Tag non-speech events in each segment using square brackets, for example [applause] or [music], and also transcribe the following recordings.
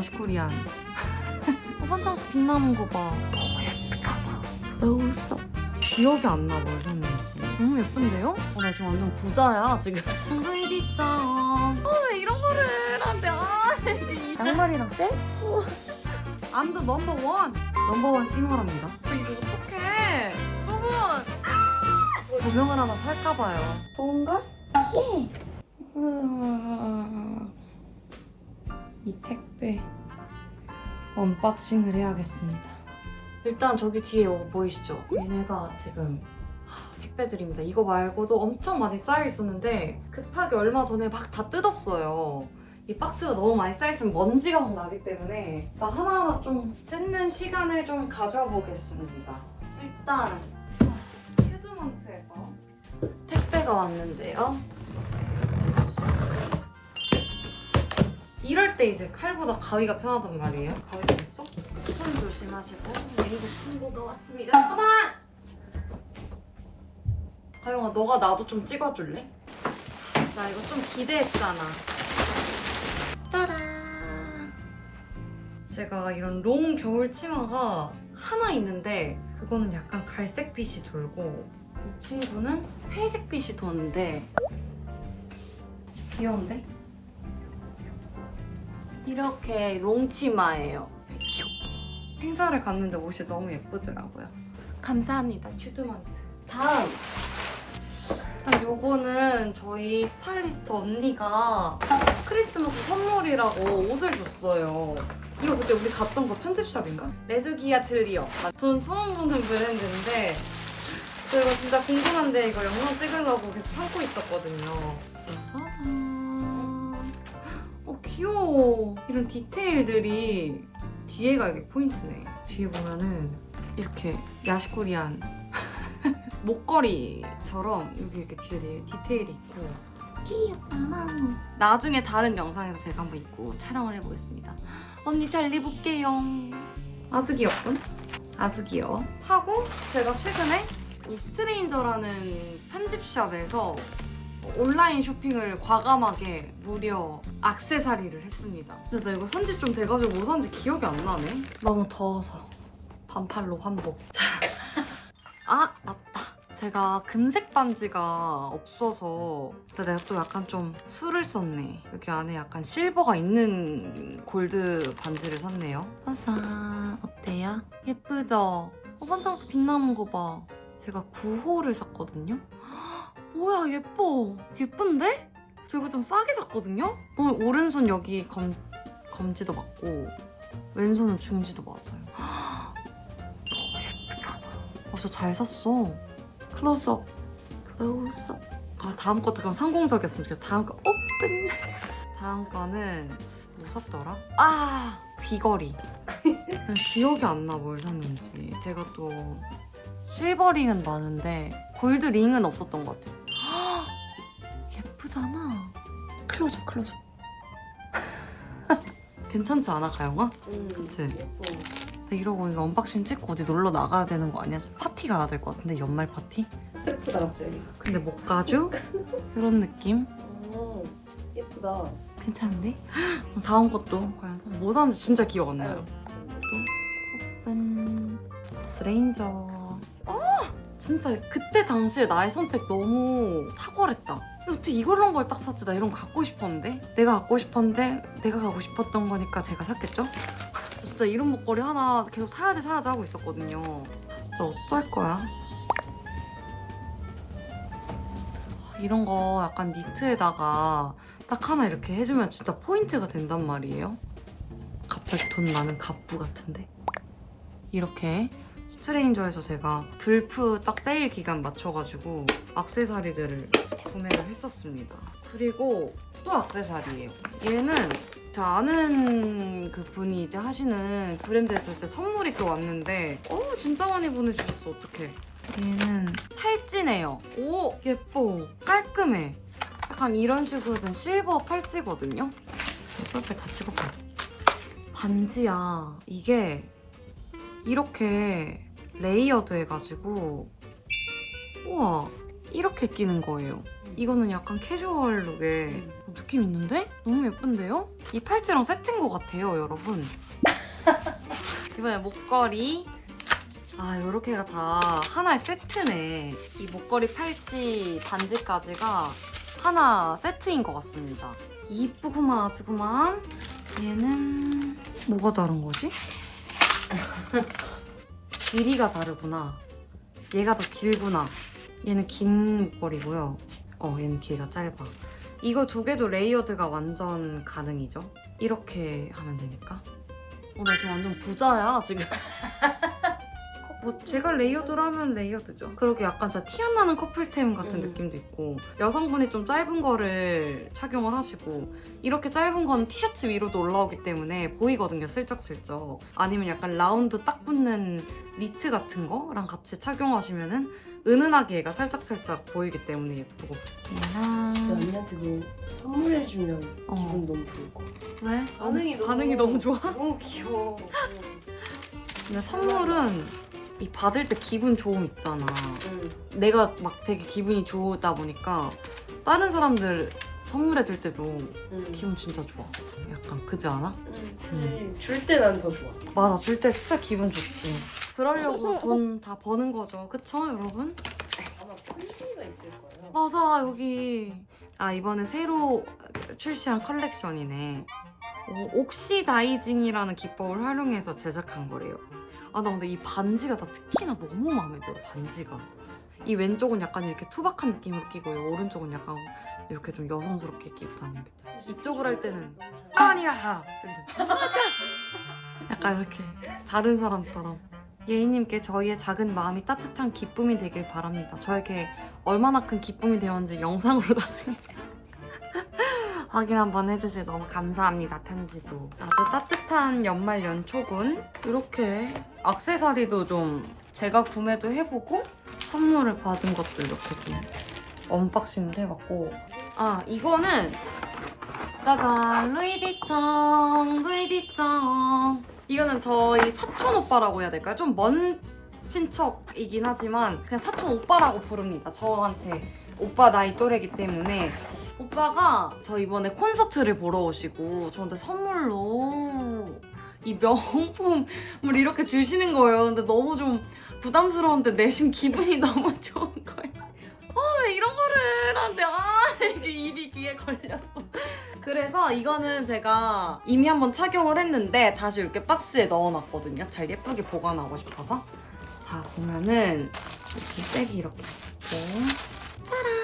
야시코리안 어, 환상에서 빛나는 거 봐. 너무 예쁘잖아 너무 웃어 기억이 안 나 뭘 샀는지. 너무 예쁜데요? 어, 나 지금 완전 부자야 지금. VD짱 어왜 이런 거를 안돼 아. 양말이랑 세트 I'm the number one. 넘버원 싱어랍니다. 이거 어떡해. 여러분 조명을 하나 살까봐요. 좋은걸? 예. 이 택배 언박싱을 해야겠습니다. 일단 저기 뒤에 이거 보이시죠? 얘네가 지금 하, 택배들입니다. 이거 말고도 엄청 많이 쌓여 있었는데 급하게 얼마 전에 막 다 뜯었어요. 이 박스가 너무 많이 쌓여있으면 먼지가 막 나기 때문에 나 하나하나 좀 뜯는 시간을 좀 가져보겠습니다. 일단 큐드먼트에서 택배가 왔는데요. 이럴 때 이제 칼보다 가위가 편하단 말이에요. 가위 됐어? 손 조심하시고 네이버 친구가 왔습니다. 잠깐만! 가영아 너가 나도 좀 찍어줄래? 나 이거 좀 기대했잖아. 따란! 제가 이런 롱 겨울 치마가 하나 있는데 그거는 약간 갈색빛이 돌고 이 친구는 회색빛이 도는데 귀여운데? 이렇게 롱치마예요. 행사를 갔는데 옷이 너무 예쁘더라고요. 감사합니다, 튜드먼트. 다음. 일단 요거는 저희 스타일리스트 언니가 크리스마스 선물이라고 옷을 줬어요. 이거 그때 우리 갔던 거 편집샵인가? 레즈기아 틀리어. 저는 처음 보는 브랜드인데 저 이거 진짜 궁금한데 이거 영상 찍으려고 계속 참고 있었거든요. 짜자잔. 어 귀여워. 이런 디테일들이 뒤에가 이게 포인트네. 뒤에 보면은 이렇게 야시코리안 [laughs] 목걸이처럼 여기 이렇게 뒤에 디테일이 있고 귀엽잖아. 나중에 다른 영상에서 제가 한번 입고 촬영을 해보겠습니다. 언니 잘 입을게요. 아주 귀엽군. 아주 귀여워. 하고 제가 최근에 이 스트레인저라는 편집샵에서 온라인 쇼핑을 과감하게 무려 악세사리를 했습니다. 근데 나 이거 산지 좀 돼가지고 뭐 산지 기억이 안 나네. 너무 더워서 반팔로 환복. 아 맞다. 제가 금색 반지가 없어서 근데 내가 또 약간 좀 술을 썼네. 여기 안에 약간 실버가 있는 골드 반지를 샀네요. 짜잔 어때요? 예쁘죠? 어, 환상에서 빛나는 거 봐. 제가 9호를 샀거든요. 뭐야 예뻐. 예쁜데? 저 이거 좀 싸게 샀거든요? 어, 오른손 여기 검, 검지도 맞고 왼손은 중지도 맞아요. [gasps] 너무 예쁘잖아. 어, 저잘 샀어. 클로즈업. 클로즈업. 아 다음 것도 그럼 성공적이었으면 좋겠다 다음 거. 오픈 [laughs] 다음 거는 뭐 샀더라? 아 귀걸이. [laughs] 기억이 안 나 뭘 샀는지. 제가 또 실버링은 많은데 골드 링은 없었던 것 같아요. [gasps] 예쁘잖아. 클로즈 클로즈. [laughs] 괜찮지 않아 가영아? 음, 그치? 예뻐. 근데 이러고 이거 언박싱 찍고 어디 놀러 나가야 되는 거 아니야? 파티 가야 될 것 같은데 연말 파티? 슬프다 갑자기. 근데 못 가죠? 이런 느낌? 어, 예쁘다. 괜찮은데? [gasps] 다음 것도 과연 사- 뭐 사는지 진짜 기억 안 나요. 오픈 스트레인저 어 진짜 그때 당시에 나의 선택 너무 탁월했다. 어떻게 이런 걸딱 샀지 나 이런 거 갖고 싶었는데? 내가 갖고 싶었는데 내가 가고 싶었던 거니까 제가 샀겠죠? [laughs] 진짜 이런 목걸이 하나 계속 사야지 사야지 하고 있었거든요. 아, 진짜 어쩔 거야? 이런 거 약간 니트에다가 딱 하나 이렇게 해주면 진짜 포인트가 된단 말이에요. 갑자기 돈 많은 갑부 같은데? 이렇게 스트레인저에서 제가 불프 딱 세일 기간 맞춰가지고 악세사리들을 구매를 했었습니다. 그리고 또 악세사리예요. 얘는 저 아는 그 분이 이제 하시는 브랜드에서 이제 선물이 또 왔는데 어 진짜 많이 보내주셨어 어떡해. 얘는 팔찌네요. 오 예뻐 깔끔해. 약간 이런 식으로 된 실버 팔찌거든요. 제가 다 찍어봐. 반지야 이게 이렇게 레이어드 해가지고 우와 이렇게 끼는 거예요 이거는 약간 캐주얼 룩에 느낌 있는데? 너무 예쁜데요? 이 팔찌랑 세트인 것 같아요, 여러분. [laughs] 이번에 목걸이. 아, 요렇게가 다 하나의 세트네. 이 목걸이, 팔찌, 반지까지가 하나 세트인 것 같습니다. 이쁘구만, 아주구만. 얘는 뭐가 다른 거지? [laughs] 길이가 다르구나. 얘가 더 길구나. 얘는 긴 목걸이고요. 어, 얘는 길이가 짧아. 이거 두 개도 레이어드가 완전 가능이죠. 이렇게 하면 되니까. 어, 나 지금 완전 부자야, 지금. [laughs] 뭐 제가 레이어드를 하면 레이어드죠. 그렇게 약간 진짜 티 안 나는 커플템 같은 음. 느낌도 있고 여성분이 좀 짧은 거를 착용을 하시고 이렇게 짧은 건 티셔츠 위로도 올라오기 때문에 보이거든요, 슬쩍슬쩍. 아니면 약간 라운드 딱 붙는 니트 같은 거랑 같이 착용하시면은 은은하게 얘가 살짝살짝 보이기 때문에 예쁘고. 얘랑 진짜 언니한테 너 선물해주면 어. 기분 너무 좋을 것 같아. 왜? 반응이 너무 반응이 너무 좋아? 너무 귀여워. 근데 선물은 이 받을 때 기분 좋음 있잖아. 응. 내가 막 되게 기분이 좋다 보니까 다른 사람들 선물해 줄 때도 응. 기분 진짜 좋아. 약간 그지 않아? 응. 줄때 난 더 좋아. 맞아 줄 때 진짜 기분 좋지. 그러려고 돈 다 버는 거죠. 그쵸 여러분? 아마 편지가 있을 거예요. 맞아 여기 아 이번에 새로 출시한 컬렉션이네. 어, 옥시다이징이라는 기법을 활용해서 제작한 거래요. 아 나 근데 이 반지가 다 특히나 너무 마음에 들어 반지가. 이 왼쪽은 약간 이렇게 투박한 느낌으로 끼고 이 오른쪽은 약간 이렇게 좀 여성스럽게 끼고 다녀야겠다. 이쪽으로 할 때는 아니야. [laughs] 약간 이렇게 다른 사람처럼. 예인님께 저희의 작은 마음이 따뜻한 기쁨이 되길 바랍니다. 저에게 얼마나 큰 기쁨이 되었는지 영상으로 [laughs] 나중에 확인 한번 해주시 너무 감사합니다 편지도. 아주 따뜻한 연말 연초군. 이렇게 액세서리도 좀 제가 구매도 해보고 선물을 받은 것도 이렇게 좀 언박싱을 해봤고. 아 이거는 짜잔. 루이비통 루이비통 이거는 저희 사촌 오빠라고 해야 될까요? 좀 먼 친척이긴 하지만 그냥 사촌 오빠라고 부릅니다. 저한테 오빠 나이 또래기 때문에 오빠가 저 이번에 콘서트를 보러 오시고 저한테 선물로 이 명품을 이렇게 주시는 거예요. 근데 너무 좀 부담스러운데 내심 기분이 [laughs] 너무 좋은 거예요. 어, 왜 이런 거를 하는데 아 이게 입이 귀에 걸렸어. 그래서 이거는 제가 이미 한번 착용을 했는데 다시 이렇게 박스에 넣어놨거든요. 잘 예쁘게 보관하고 싶어서. 자 보면은 이렇게 백이 이렇게 있고 짜란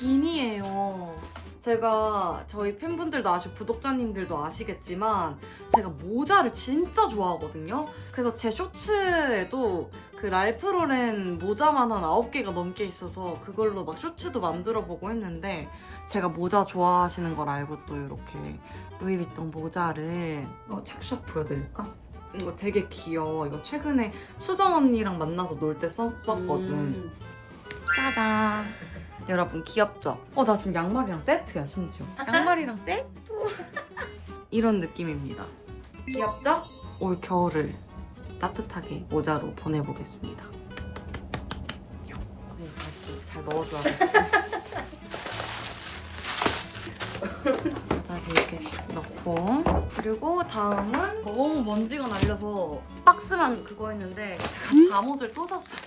비니예요. 제가 저희 팬분들도 아시고 구독자님들도 아시겠지만 제가 모자를 진짜 좋아하거든요. 그래서 제 쇼츠에도 그 랄프로렌 모자만 한 9개가 넘게 있어서 그걸로 막 쇼츠도 만들어 보고 했는데 제가 모자 좋아하시는 걸 알고 또 이렇게 루이비통 모자를 이거 착샷 보여드릴까? 이거 되게 귀여워. 이거 최근에 수정 언니랑 만나서 놀 때 썼었거든. 음. 짜잔. 여러분 귀엽죠? 어 나 지금 양말이랑 세트야 심지어. 양말이랑 세트. [laughs] 이런 느낌입니다. 귀엽죠? 올 겨울을 따뜻하게 모자로 보내보겠습니다. 네, 다시 잘 넣어줘야 돼. [laughs] 다시 이렇게 넣고 그리고 다음은 너무 먼지가 날려서 박스만 그거 했는데 제가 잠옷을 또 샀어요.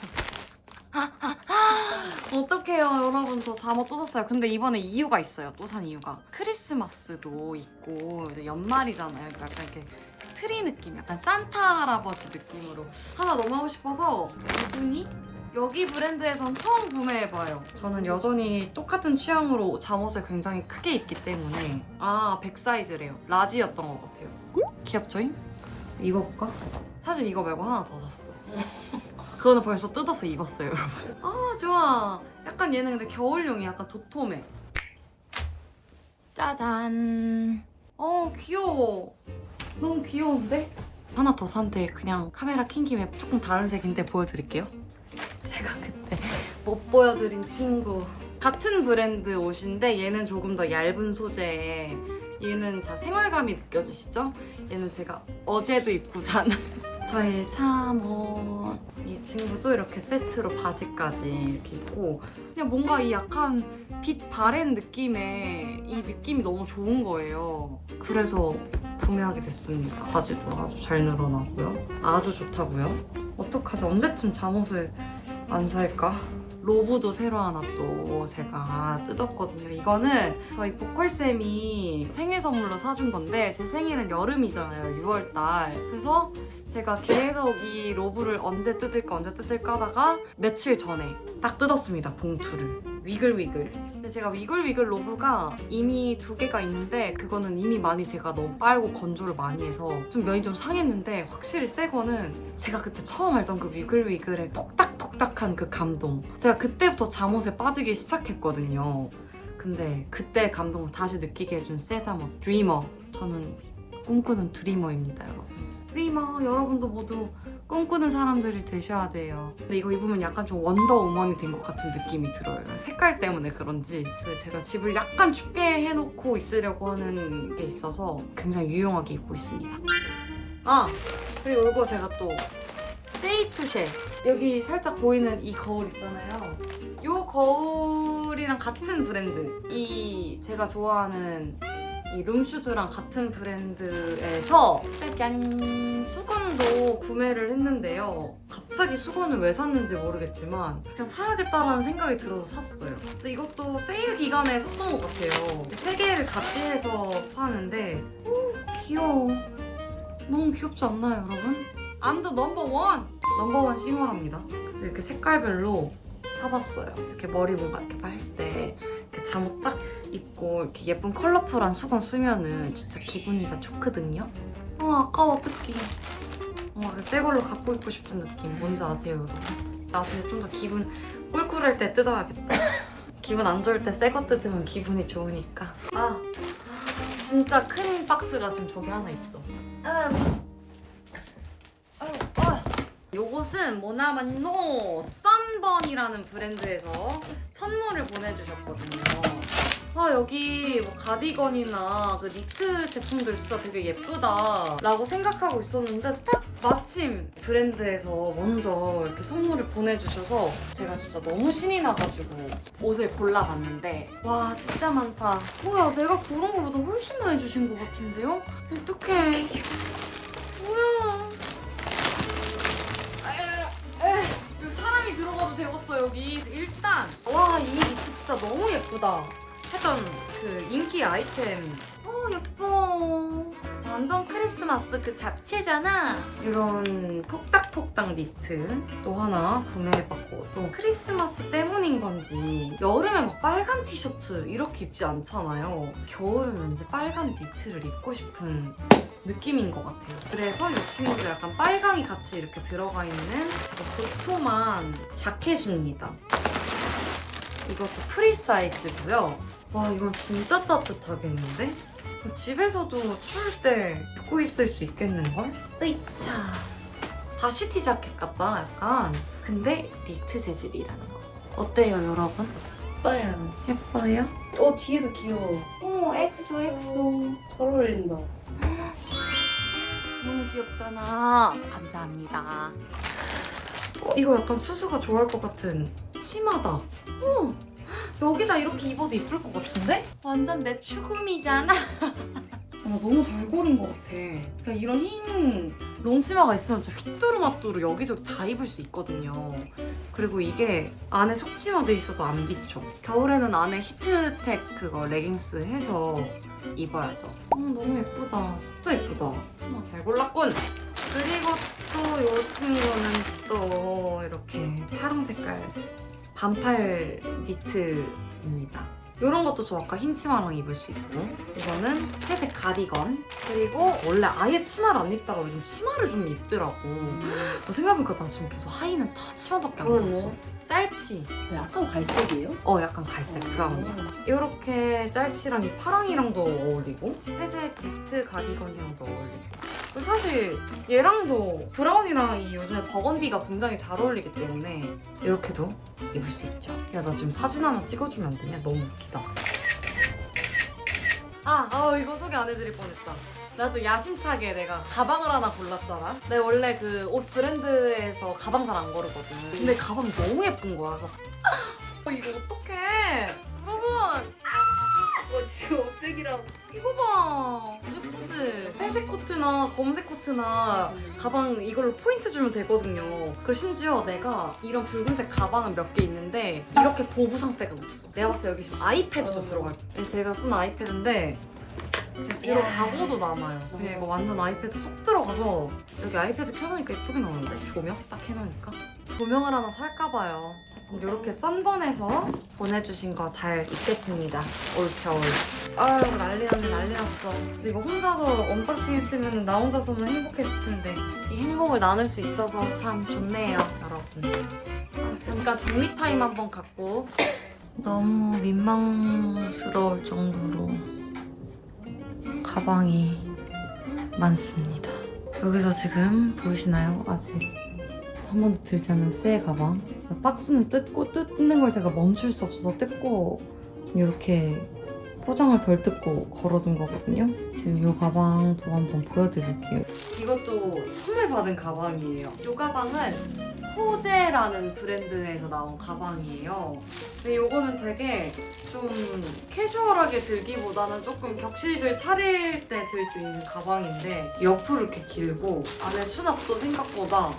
[laughs] 어떡해요 여러분. 저 잠옷 또 샀어요. 근데 이번에 이유가 있어요. 또 산 이유가. 크리스마스도 있고 이제 연말이잖아요. 그러니까 약간 이렇게 트리 느낌 약간 산타 할아버지 느낌으로 하나 하고 싶어서 이분이 여기 브랜드에선 처음 구매해봐요. 저는 여전히 똑같은 취향으로 잠옷을 굉장히 크게 입기 때문에 아 100 사이즈래요. 라지였던 것 같아요. 귀엽죠잉? 입어볼까? 사실 이거 말고 하나 더 샀어 그거는 벌써 뜯어서 입었어요, 여러분. 아, 좋아. 약간 얘는 근데 겨울용이 약간 도톰해. 짜잔. 어, 귀여워. 너무 귀여운데? 하나 더 산데 그냥 카메라 킨 김에 조금 다른 색인데 보여드릴게요. 제가 그때 못 보여드린 친구. 같은 브랜드 옷인데 얘는 조금 더 얇은 소재에 얘는 자 생활감이 느껴지시죠? 얘는 제가 어제도 입고 잔 [laughs] 저의 참옷 이 친구도 이렇게 세트로 바지까지 이렇게 입고 그냥 뭔가 이 약간 빛 바랜 느낌의 이 느낌이 너무 좋은 거예요. 그래서 구매하게 됐습니다. 바지도 아주 잘 늘어나고요. 아주 좋다고요. 어떡하지? 언제쯤 잠옷을 안 살까? 로브도 새로 하나 또 제가 뜯었거든요. 이거는 저희 보컬쌤이 생일 선물로 사준 건데 제 생일은 여름이잖아요. 6월 달. 그래서 제가 계속 이 로브를 언제 뜯을까 언제 뜯을까 하다가 며칠 전에 딱 뜯었습니다. 봉투를. 위글위글. 근데 제가 위글위글 로브가 이미 두 개가 있는데 그거는 이미 많이 제가 너무 빨고 건조를 많이 해서 좀 면이 좀 상했는데 확실히 새 거는 제가 그때 처음 알던 그 위글위글의 폭닥폭닥한 그 감동. 제가 그때부터 잠옷에 빠지기 시작했거든요. 근데 그때 감동을 다시 느끼게 해준 세자모 드리머. 저는 꿈꾸는 드리머입니다, 여러분. 드리머 여러분도 모두 꿈꾸는 사람들이 되셔야 돼요. 근데 이거 입으면 약간 좀 원더우먼이 된 것 같은 느낌이 들어요. 색깔 때문에 그런지. 제가 집을 약간 춥게 해놓고 있으려고 하는 게 있어서 굉장히 유용하게 입고 있습니다. 아 그리고 이거 제가 또 세이투쉐 여기 살짝 보이는 이 거울 있잖아요. 이 거울이랑 같은 브랜드. 이 제가 좋아하는 이 룸슈즈랑 같은 브랜드에서 짜잔 수건도 구매를 했는데요. 갑자기 수건을 왜 샀는지 모르겠지만 그냥 사야겠다라는 생각이 들어서 샀어요. 그래서 이것도 세일 기간에 샀던 것 같아요. 세 개를 같이 해서 파는데 오 귀여워. 너무 귀엽지 않나요, 여러분? I'm the number one. 넘버원 싱어랍니다. 그래서 이렇게 색깔별로 사봤어요. 이렇게 머리 뭔가 이렇게 말때 이렇게 잠옷 딱 입고 이렇게 예쁜 컬러풀한 수건 쓰면은 진짜 기분이가 좋거든요. 어 아까워 어떡해. 어, 새 걸로 갖고 있고 싶은 느낌 뭔지 아세요 여러분? 나중에 좀 더 기분 꿀꿀할 때 뜯어야겠다. [laughs] 기분 안 좋을 때 새 거 뜯으면 기분이 좋으니까. 아 진짜 큰 박스가 지금 저기 하나 있어. 아유. 아유, 아. 요것은 모나만노 썬번이라는 브랜드에서 선물을 보내주셨거든요. 아 여기 뭐 가디건이나 그 니트 제품들 진짜 되게 예쁘다 라고 생각하고 있었는데 딱 마침 브랜드에서 먼저 이렇게 선물을 보내주셔서 제가 진짜 너무 신이 나가지고 옷을 골라봤는데 와 진짜 많다. 뭐야 내가 고른 거보다 훨씬 많이 주신 것 같은데요? 어떡해. 뭐야. 사람이 들어가도 되겠어 여기 일단 와 이 니트 진짜 너무 예쁘다 했던 그 인기 아이템. 어 예뻐. 완전 크리스마스 그 잡채잖아. 이런 폭닥폭닥 니트 또 하나 구매해봤고 또 크리스마스 때문인 건지. 여름에 막 빨간 티셔츠 이렇게 입지 않잖아요. 겨울은 왠지 빨간 니트를 입고 싶은 느낌인 것 같아요. 그래서 이 친구도 약간 빨강이 같이 이렇게 들어가 있는 도톰한 자켓입니다. 이것도 프리 사이즈고요. 와 이건 진짜 따뜻하겠는데? 집에서도 추울 때 입고 있을 수 있겠는걸? 으이차 바시티 자켓 같다 약간 근데 니트 재질이라는 거 어때요 여러분? 예뻐요. 예뻐요? 어 뒤에도 귀여워. 오 엑소 엑소 잘 어울린다. [gasps] 너무 귀엽잖아. 감사합니다. 어, 이거 약간 수수가 좋아할 것 같은 치마다. 어, 여기다 이렇게 입어도 이쁠 것 같은데? 완전 내 추금이잖아. [laughs] 아, 너무 잘 고른 것 같아. 그러니까 이런 흰 롱치마가 있으면 진짜 휘뚜루마뚜루 여기저기 다 입을 수 있거든요. 그리고 이게 안에 속치마도 있어서 안 비쳐. 겨울에는 안에 히트텍 그거 레깅스 해서 입어야죠. 어, 너무 예쁘다. 진짜 예쁘다. 치마 잘 골랐군. 그리고 또 이 친구는 또 이렇게 파랑 색깔 반팔 니트입니다. 이런 것도 저 아까 흰 치마랑 입을 수 있고 이거는 회색 가디건. 그리고 원래 아예 치마를 안 입다가 요즘 치마를 좀 입더라고. 어, 생각해보니까 나 지금 계속 하의는 다 치마밖에 안 샀어. 짧지? 약간 갈색이에요? 어 약간 갈색 브라운이야 이렇게 짧지랑 이 파랑이랑도 어울리고 회색 니트 가디건이랑도 어울리고 사실 얘랑도 브라운이랑 이 요즘에 버건디가 굉장히 잘 어울리기 때문에 이렇게도 입을 수 있죠 야 나 지금 사진 하나 찍어주면 안 되냐? 너무 웃기다 아, 아 이거 소개 안 해드릴 뻔했다. 나또 야심차게 내가 가방을 하나 골랐잖아. 내가 원래 그 옷 브랜드에서 가방 잘 안 고르거든. 근데 가방이 너무 예쁜 거야. 그래서 [laughs] 어, 이거 어떡해. 여러분 어, 지금 옷색이랑 이거 봐. 회색 코트나 검색 코트나 가방 이걸로 포인트 주면 되거든요. 그리고 심지어 내가 이런 붉은색 가방은 몇 개 있는데 이렇게 보부 상태가 없어. 내가 봤을 때 여기 지금 아이패드도 어. 들어갈 거야. 제가 쓴 아이패드인데 들어가고도 남아요. 그냥 이거 완전 아이패드 쏙 들어가서 여기 아이패드 켜놓으니까 예쁘게 나오는데 조명 딱 해놓으니까 조명을 하나 살까 봐요. 이렇게 썬번에서 보내주신 거 잘 입겠습니다. 올 겨울. 아유 난리 났네 난리 났어. 근데 이거 혼자서 언박싱 했으면 나 혼자서만 행복했을 텐데 이 행복을 나눌 수 있어서 참 좋네요 여러분. 아, 잠깐 정리 타임 한번 갖고 [coughs] 너무 민망스러울 정도로 가방이 많습니다. 여기서 지금 보이시나요? 아직 한 번도 들지 않은 새 가방. 박스는 뜯고 뜯는 걸 제가 멈출 수 없어서 뜯고 이렇게 포장을 덜 뜯고 걸어둔 거거든요. 지금 이 가방도 한번 보여드릴게요. 이것도 선물 받은 가방이에요. 이 가방은 호제라는 브랜드에서 나온 가방이에요. 근데 이거는 되게 좀 캐주얼하게 들기보다는 조금 격식을 차릴 때 들 수 있는 가방인데 옆으로 이렇게 길고 안에 수납도 생각보다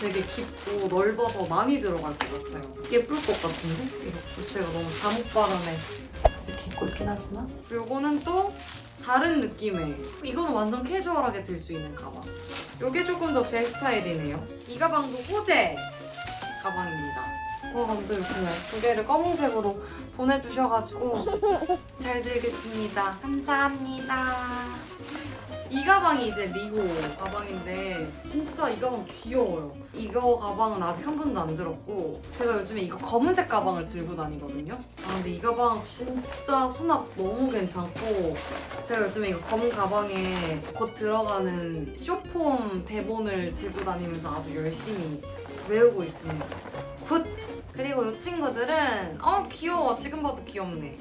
되게 깊고 넓어서 많이 들어갈 것 같아요. 예쁠 것 같은데? 이렇게 제가 너무 잠옷 바람에 이렇게 입고 있긴 하지만 이거는 또 다른 느낌의 이거는 완전 캐주얼하게 들 수 있는 가방. 이게 조금 더 제 스타일이네요. 이 가방도 호재 가방입니다. 가방도 이렇게 두 개를 검은색으로 보내주셔가지고 잘 들겠습니다. 감사합니다. 이 가방이 이제 리호 가방인데 진짜 이 가방 귀여워요. 이거 가방은 아직 한 번도 안 들었고 제가 요즘에 이거 검은색 가방을 들고 다니거든요. 아 근데 이 가방 진짜 수납 너무 괜찮고 제가 요즘에 이거 검은 가방에 곧 들어가는 쇼폼 대본을 들고 다니면서 아주 열심히 외우고 있습니다. 굿! 그리고 이 친구들은 어 귀여워 지금 봐도 귀엽네.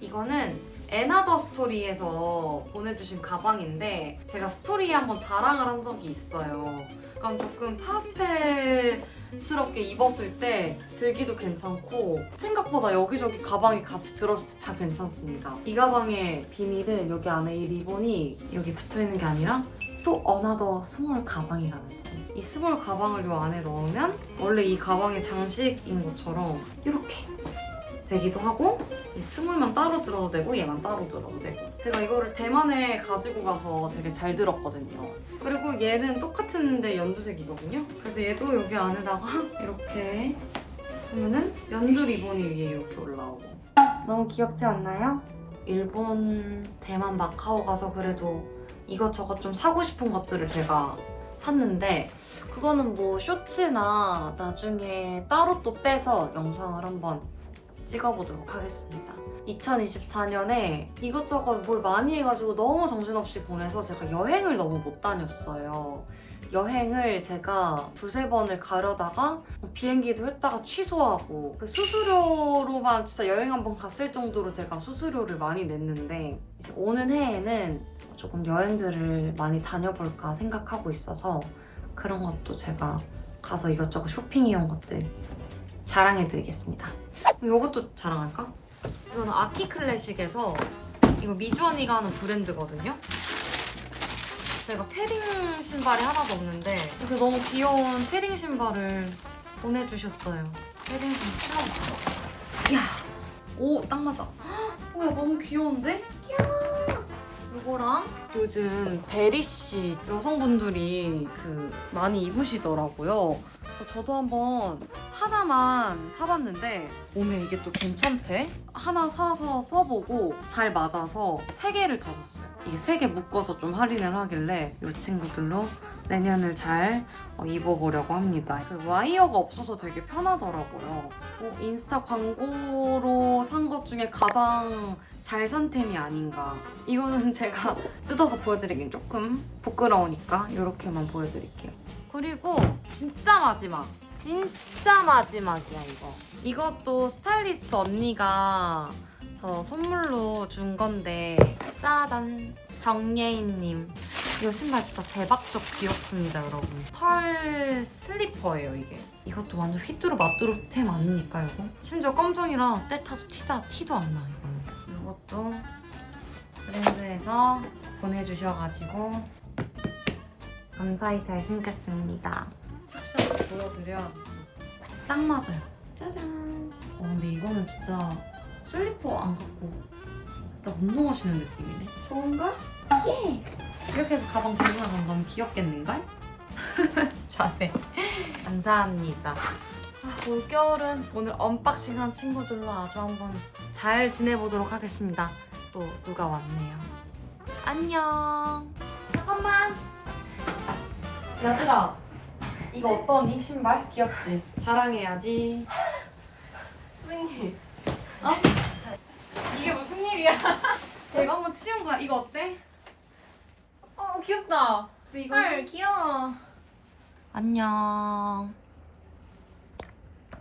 이거는 에나더 스토리에서 보내주신 가방인데 제가 스토리에 한번 자랑을 한 적이 있어요. 약간 조금 파스텔스럽게 입었을 때 들기도 괜찮고 생각보다 여기저기 가방이 같이 들었을 때 다 괜찮습니다. 이 가방의 비밀은 여기 안에 이 리본이 여기 붙어있는 게 아니라 또 어나더 스몰 가방이라는 점. 이 스몰 가방을 요 안에 넣으면 원래 이 가방의 장식인 것처럼 이렇게 되기도 하고 이 스몰만 따로 들어도 되고 얘만 따로 들어도 되고. 제가 이거를 대만에 가지고 가서 되게 잘 들었거든요. 그리고 얘는 똑같은데 연두색이거든요. 그래서 얘도 여기 안에다가 [laughs] 이렇게 하면은 연두 리본이 위에 이렇게 올라오고. 너무 귀엽지 않나요? 일본, 대만, 마카오 가서 그래도 이것저것 좀 사고 싶은 것들을 제가 샀는데 그거는 뭐 쇼츠나 나중에 따로 또 빼서 영상을 한번 찍어보도록 하겠습니다. 2024년에 이것저것 뭘 많이 해가지고 너무 정신없이 보내서 제가 여행을 너무 못 다녔어요. 여행을 제가 두세 번을 가려다가 비행기도 했다가 취소하고 그 수수료로만 진짜 여행 한 번 갔을 정도로 제가 수수료를 많이 냈는데 이제 오는 해에는 조금 여행들을 많이 다녀볼까 생각하고 있어서 그런 것도 제가 가서 이것저것 쇼핑해온 것들 자랑해드리겠습니다. 이것도 자랑할까? 이거는 아키 클래식에서 이거 미주 언니가 하는 브랜드거든요. 제가 패딩 신발이 하나도 없는데 이렇게 너무 귀여운 패딩 신발을 보내주셨어요. 패딩 좀 신어볼까? 이야, 오, 딱 맞아. 헉, 뭐야, 너무 귀여운데? 이야, 이거랑 요즘 베리씨 여성분들이 그 많이 입으시더라고요. 그래서 저도 한번 하나만 사봤는데 오늘 이게 또 괜찮대. 하나 사서 써보고 잘 맞아서 세 개를 더 샀어요. 이게 세 개 묶어서 좀 할인을 하길래 이 친구들로 내년을 잘 어, 입어보려고 합니다. 그 와이어가 없어서 되게 편하더라고요. 어, 인스타 광고로 산 것 중에 가장 잘 산 템이 아닌가. 이거는 [laughs] 제가 뜯어서 보여드리긴 조금 부끄러우니까 이렇게만 보여드릴게요. 그리고 진짜 마지막. 진짜 마지막이야 이거. 이것도 스타일리스트 언니가 저 선물로 준 건데 짜잔 정예인님 이거 신발 진짜 대박적 귀엽습니다 여러분 털 슬리퍼예요 이게 이것도 완전 휘뚜루 마뚜루 템 아닙니까 이거? 심지어 검정이라 때 타도 티다, 티도 안 나 이거는 이것도 브랜드에서 보내주셔가지고 감사히 잘 신겠습니다. 착샷 보여드려야지 또. 딱 맞아요. 짜잔. 어 근데 이거는 진짜 슬리퍼 안 갖고 딱 운동하시는 느낌이네. 좋은가? 이렇게 해서 가방 들고 나가면 너무 귀엽겠는걸? [laughs] 자세. 감사합니다. 아, 올겨울은 오늘 언박싱한 친구들로 아주 한번 잘 지내보도록 하겠습니다. 또 누가 왔네요. 안녕. 잠깐만 얘들아 이거 어떠니 신발? 귀엽지? 자랑해야지 선생님. 이게 무슨 일이야 내가 한번 치운 거야 이거 어때? 어 귀엽다. 이거 헐 귀여워. 안녕